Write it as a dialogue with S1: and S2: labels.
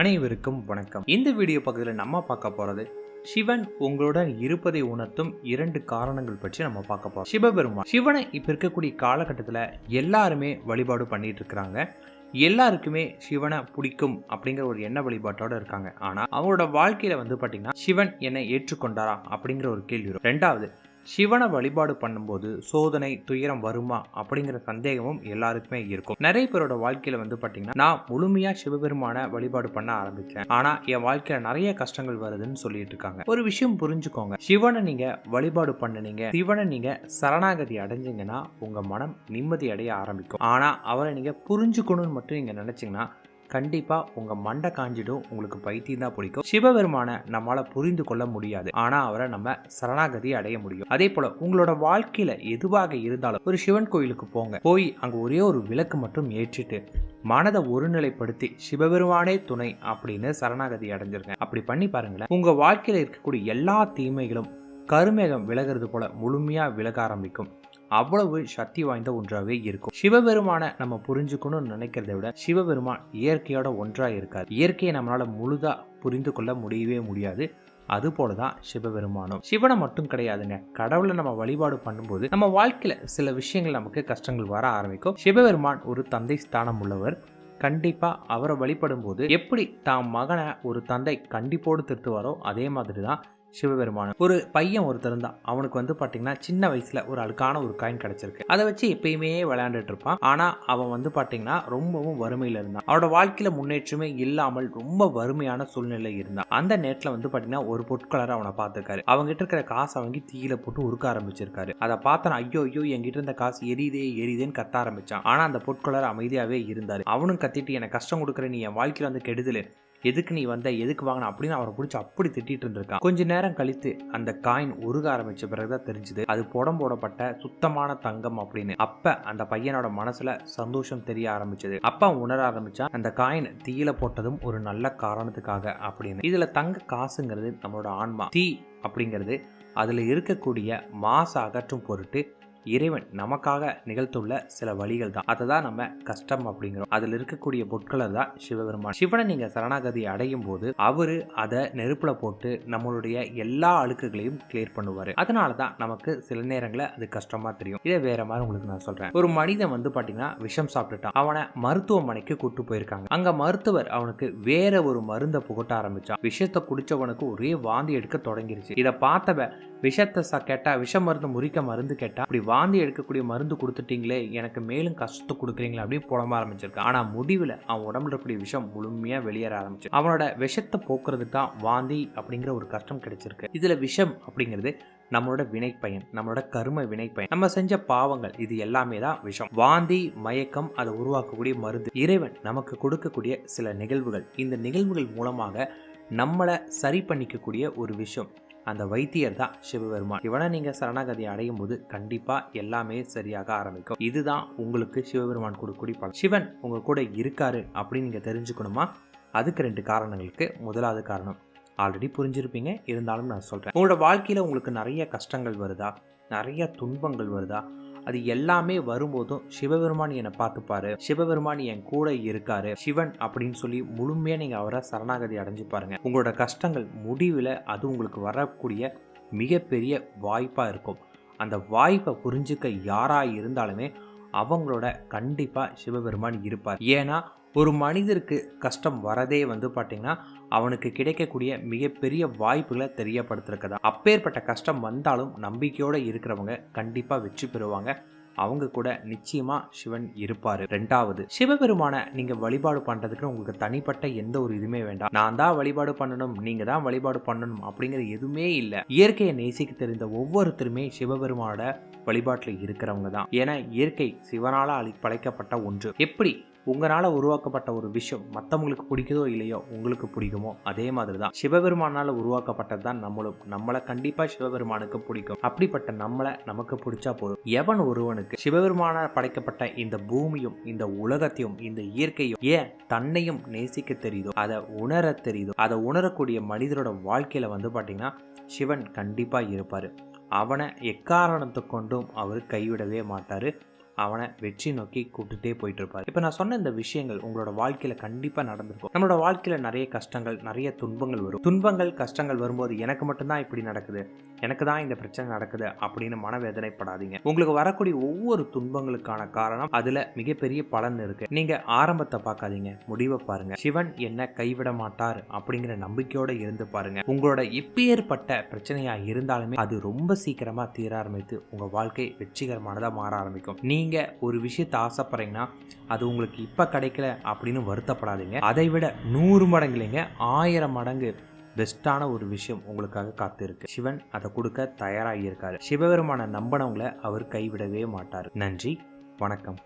S1: அனைவருக்கும் வணக்கம். இந்த வீடியோ பக்கத்தில் நம்ம பார்க்க போகிறது சிவன் உங்களுடன் இருப்பதை உணர்த்தும் இரண்டு காரணங்கள் பற்றி நம்ம பார்க்க போகிறோம் சிவபெருமான் சிவனை இப்போ இருக்கக்கூடிய காலகட்டத்தில் எல்லாருமே வழிபாடு பண்ணிட்டு இருக்கிறாங்க. எல்லாருக்குமே சிவனை பிடிக்கும் அப்படிங்கிற ஒரு எண்ண வழிபாட்டோட இருக்காங்க. ஆனால் அவங்களோட வாழ்க்கையில வந்து பார்த்தீங்கன்னா சிவன் என்னை ஏற்றுக்கொண்டாரா அப்படிங்கிற ஒரு கேள்வி வரும். ரெண்டாவது சிவனை வழிபாடு பண்ணும்போது சோதனை துயரம் வருமா அப்படிங்கிற சந்தேகமும் எல்லாருக்குமே இருக்கும். நிறைய பேரோட வாழ்க்கையில வந்து பாத்தீங்கன்னா நான் முழுமையா சிவபெருமான வழிபாடு பண்ண ஆரம்பிச்சேன். ஆனா என் வாழ்க்கையில நிறைய கஷ்டங்கள் வருதுன்னு சொல்லிட்டு இருக்காங்க. ஒரு விஷயம் புரிஞ்சுக்கோங்க. சிவனை நீங்க வழிபாடு பண்ணுனீங்க. சிவனை நீங்க சரணாகதி அடைஞ்சீங்கன்னா உங்க மனம் நிம்மதி அடைய ஆரம்பிக்கும். ஆனா அவரை நீங்க புரிஞ்சுக்கணும்னு மட்டும் நீங்க நினைச்சீங்கன்னா கண்டிப்பா உங்க மண்டை காஞ்சிடும் உங்களுக்கு பைத்தியம் தான் பிடிக்கும். சிவபெருமானை நம்மளால புரிந்து கொள்ள முடியாது. ஆனா அவரை நம்ம சரணாகதி அடைய முடியும். அதே போல உங்களோட வாழ்க்கையில எதுவாக இருந்தாலும் ஒரு சிவன் கோயிலுக்கு போங்க. போய் அங்கே ஒரே ஒரு விளக்கு மட்டும் ஏற்றிட்டு மனதை ஒருநிலைப்படுத்தி சிவபெருமானே துணை அப்படின்னு சரணாகதி அடைஞ்சிருங்க. அப்படி பண்ணி பாருங்களேன். உங்க வாழ்க்கையில இருக்கக்கூடிய எல்லா தீமைகளும் கருமேகம் விலகிறது போல முழுமையா விலக ஆரம்பிக்கும். அவ்வளவு சக்தி வாய்ந்த ஒன்றாகவே இருக்கும். சிவபெருமான நம்ம புரிஞ்சுக்கணும்னு நினைக்கிறத விட சிவபெருமான் இயற்கையோட ஒன்றா இருக்கார். இயற்கையை நம்மளால முழுதா புரிந்து கொள்ள முடியவே முடியாது. அது போலதான் சிவபெருமானும். சிவனை மட்டும் கிடையாதுங்க. கடவுளை நம்ம வழிபாடு பண்ணும்போது நம்ம வாழ்க்கையில சில விஷயங்கள் நமக்கு கஷ்டங்கள் வர ஆரம்பிக்கும். சிவபெருமான் ஒரு தந்தை ஸ்தானம் உள்ளவர். கண்டிப்பா அவரை வழிபடும் போது எப்படி தாம் மகனை ஒரு தந்தை கண்டிப்போடு திருத்துவாரோ அதே மாதிரி தான் சிவபெருமான். ஒரு பையன் ஒருத்தர் இருந்தான். அவனுக்கு வந்து பார்த்தீங்கன்னா சின்ன வயசுல ஒரு அழுக்கான ஒரு காயின் கிடைச்சிருக்கு. அதை வச்சு எப்பயுமே விளையாண்டுட்டு இருப்பான். ஆனா அவன் வந்து பார்த்தீங்கன்னா ரொம்பவும் வறுமையில இருந்தான். அவனோட வாழ்க்கையில முன்னேற்றமே இல்லாமல் ரொம்ப வறுமையான சூழ்நிலை இருந்தான். அந்த நேரத்துல வந்து பார்த்தீங்கன்னா ஒரு பொற்கொளர் அவனை பார்த்துருக்காரு. அவங்ககிட்ட இருக்கிற காசை வாங்கி தீயில போட்டு உருக்க ஆரம்பிச்சிருக்காரு. அதை பார்த்தா ஐயோ ஐயோ என்கிட்ட இருந்த காசு எரியுதே எரியுதேன்னு கத்த ஆரம்பிச்சான். ஆனா அந்த பொற்கொளர் அமைதியாவே இருந்தாரு. அவனும் கத்திட்டு எனக்கு கஷ்டம் கொடுக்குற நீ என் வாழ்க்கையில வந்து கெடுதல். எதுக்கு நீ வந்த? எதுக்கு வாங்கின? அப்படின்னு அவரை பிடிச்சி அப்படி திட்டிட்டு இருந்திருக்கான். கொஞ்ச நேரம் கழித்து அந்த காயின் உருக ஆரம்பிச்ச பிறகுதான் தெரிஞ்சுது அது புடம் போடப்பட்ட சுத்தமான தங்கம் அப்படின்னு. அப்ப அந்த பையனோட மனசுல சந்தோஷம் தெரிய ஆரம்பிச்சது. அப்ப உணர ஆரம்பிச்சா அந்த காயின் தீயில போட்டதும் ஒரு நல்ல காரணத்துக்காக அப்படின்னு. இதுல தங்க காசுங்கிறது நம்மளோட ஆன்மா. தீ அப்படிங்கிறது அதுல இருக்கக்கூடிய மாச அகற்றும் பொருட்டு இறைவன் நமக்காக நிகழ்த்துள்ள சில வழிகள் தான் அதை தான் நம்ம கஷ்டம் அப்படிங்கிறோம். அதில் இருக்கக்கூடிய பொருட்களை தான் சிவபெருமான். சிவனை நீங்கள் சரணாகதி அடையும் போது அவர் அதை நெருப்பில் போட்டு நம்மளுடைய எல்லா அழுக்குகளையும் கிளியர் பண்ணுவார். அதனால தான் நமக்கு சில நேரங்களில் அது கஷ்டமாக தெரியும். இதே வேற மாதிரி உங்களுக்கு நான் சொல்கிறேன் ஒரு மனிதன் வந்து பார்த்தீங்கன்னா விஷம் சாப்பிட்டுட்டான். அவனை மருத்துவமனைக்கு கூட்டு போயிருக்காங்க. அங்க மருத்துவர் அவனுக்கு வேற ஒரு மருந்தை புகட்ட ஆரம்பிச்சான். விஷத்தை குடிச்சவனுக்கு ஒரே வாந்தி எடுக்க தொடங்கிருச்சு. இதை பார்த்தவ விஷத்தை ச கேட்டா விஷ மருந்து முறிக்க மருந்து கேட்டா அப்படி வாந்தி எடுக்கக்கூடிய மருந்து கொடுத்துட்டீங்களே எனக்கு மேலும் கஷ்டத்தை கொடுக்குறீங்களா அப்படின்னு புலம்ப ஆரம்பிச்சிருக்கான். ஆனால் முடிவில் அவன் உடம்புல இருக்கக்கூடிய விஷம் முழுமையாக வெளியேற ஆரம்பிச்சு. அவனோட விஷத்தை போக்குறதுக்கு தான் வாந்தி அப்படிங்கிற ஒரு கஷ்டம் கிடைச்சிருக்கு. இதில் விஷம் அப்படிங்கிறது நம்மளோட வினைப்பயன் நம்மளோட கரும வினைப்பயன். நம்ம செஞ்ச பாவங்கள் இது எல்லாமே தான் விஷம். வாந்தி மயக்கம் அதை உருவாக்கக்கூடிய மருந்து. இறைவன் நமக்கு கொடுக்கக்கூடிய சில நிகழ்வுகள். இந்த நிகழ்வுகள் மூலமாக நம்மளை சரி பண்ணிக்கக்கூடிய ஒரு விஷயம் அந்த வைத்தியர் தான் சிவபெருமான். இவனை நீங்க சரணாகதி அடையும் போது கண்டிப்பா எல்லாமே சரியாக ஆரம்பிக்கும். இதுதான் உங்களுக்கு சிவபெருமான் கொடுக்கூடிய பலன். சிவன் உங்க கூட இருக்காரு அப்படின்னு நீங்க தெரிஞ்சுக்கணுமா? அதுக்கு ரெண்டு காரணங்களுக்கு முதலாவது காரணம். ஆல்ரெடி புரிஞ்சிருப்பீங்க. இருந்தாலும் நான் சொல்றேன். உங்களோட வாழ்க்கையில உங்களுக்கு நிறைய கஷ்டங்கள் வருதா? நிறைய துன்பங்கள் வருதா? அது எல்லாமே வரும்போதும் சிவபெருமான் என்னை பார்த்துப்பாரு. சிவபெருமான் என் கூட இருக்காரு. சிவன் அப்படின்னு சொல்லி முழுமையா நீங்க அவரை சரணாகதி அடைஞ்சு பாருங்க. உங்களோட கஷ்டங்கள் முடிவில் அது உங்களுக்கு வரக்கூடிய மிகப்பெரிய வாய்ப்பா இருக்கும். அந்த வாய்ப்பை புரிஞ்சுக்க யாரா இருந்தாலுமே அவங்களோட கண்டிப்பா சிவபெருமான் இருப்பார். ஏன்னா ஒரு மனிதருக்கு கஷ்டம் வரதே வந்து பார்த்திங்கன்னா அவனுக்கு கிடைக்கக்கூடிய மிகப்பெரிய வாய்ப்புகளை தெரியப்படுத்திருக்கதா அப்பேற்பட்ட கஷ்டம் வந்தாலும் நம்பிக்கையோடு இருக்கிறவங்க கண்டிப்பாக வெற்றி பெறுவாங்க. அவங்க கூட நிச்சயமா சிவன் இருப்பாரு. ரெண்டாவது சிவபெருமான நீங்க வழிபாடு பண்றதுக்கு உங்களுக்கு தனிப்பட்ட எந்த ஒரு இதுவுமே வேண்டாம். நான் தான் வழிபாடு பண்ணணும் நீங்க தான் வழிபாடு பண்ணணும் அப்படிங்கிறது எதுவுமே இல்லை. இயற்கையை நேசிக்க தெரிந்த ஒவ்வொருத்தருமே சிவபெருமானோட வழிபாட்டில் இருக்கிறவங்க தான். ஏன்னா இயற்கை சிவனால அழி படைக்கப்பட்ட ஒன்று. எப்படி உங்களால் உருவாக்கப்பட்ட ஒரு விஷயம் மற்றவங்களுக்கு பிடிக்குதோ இல்லையோ உங்களுக்கு பிடிக்குமோ அதே மாதிரி தான். சிவபெருமானால் உருவாக்கப்பட்டது தான் நம்மளும். நம்மளை கண்டிப்பாக சிவபெருமானுக்கு பிடிக்கும். அப்படிப்பட்ட நம்மளை நமக்கு பிடிச்சா போதும். எவன் ஒருவனுக்கு சிவபெருமான படைக்கப்பட்ட இந்த பூமியும் இந்த உலகத்தையும் இந்த இயற்கையும் ஏன் தன்னையும் நேசிக்க தெரியுதோ அதை உணர தெரியுதோ அதை உணரக்கூடிய மனிதரோட வாழ்க்கையில வந்து பாத்தீங்கன்னா சிவன் கண்டிப்பாக இருப்பார். அவனை எக்காரணத்தை கொண்டும் அவர் கைவிடவே மாட்டார். அவனை வெற்றி நோக்கி கூப்பிட்டுட்டே போயிட்டு இருப்பார் இப்போ நான் சொன்ன இந்த விஷயங்கள் உங்களோட வாழ்க்கையில கண்டிப்பா நடந்திருக்கும். நம்மளோட வாழ்க்கையில நிறைய கஷ்டங்கள் நிறைய துன்பங்கள் வரும். துன்பங்கள் கஷ்டங்கள் வரும்போது எனக்கு மட்டும்தான் இப்படி நடக்குது. எனக்கு தான் இந்த பிரச்சனை நடக்குது அப்படின்னு மனவேதனைப்படாதீங்க. உங்களுக்கு வரக்கூடிய ஒவ்வொரு துன்பங்களுக்கான காரணம் அதுல மிகப்பெரிய பலன் இருக்கு. நீங்க ஆரம்பத்தை பார்க்காதீங்க. முடிவை பாருங்க. சிவன் என்ன கைவிட மாட்டார் அப்படிங்கிற நம்பிக்கையோட இருந்து பாருங்க. உங்களோட எப்பேற்பட்ட பிரச்சனையா இருந்தாலுமே அது ரொம்ப சீக்கிரமா தீர ஆரம்பித்து உங்க வாழ்க்கை வெற்றிகரமானதா மாற ஆரம்பிக்கும். நீங்க ஒரு விஷயத்தை ஆசைப்பட்றீங்கன்னா அது உங்களுக்கு இப்போ கிடைக்கல அப்படின்னு வருத்தப்படாதீங்க. அதை விட நூறு மடங்கு இல்லைங்க ஆயிரம் மடங்கு பெஸ்ட்டான ஒரு விஷயம் உங்களுக்காக காத்திருக்கு. சிவன் அதை கொடுக்க தயாராகி இருக்காரு. சிவபெருமான நம்பினவங்களை அவர் கைவிடவே மாட்டார். நன்றி வணக்கம்.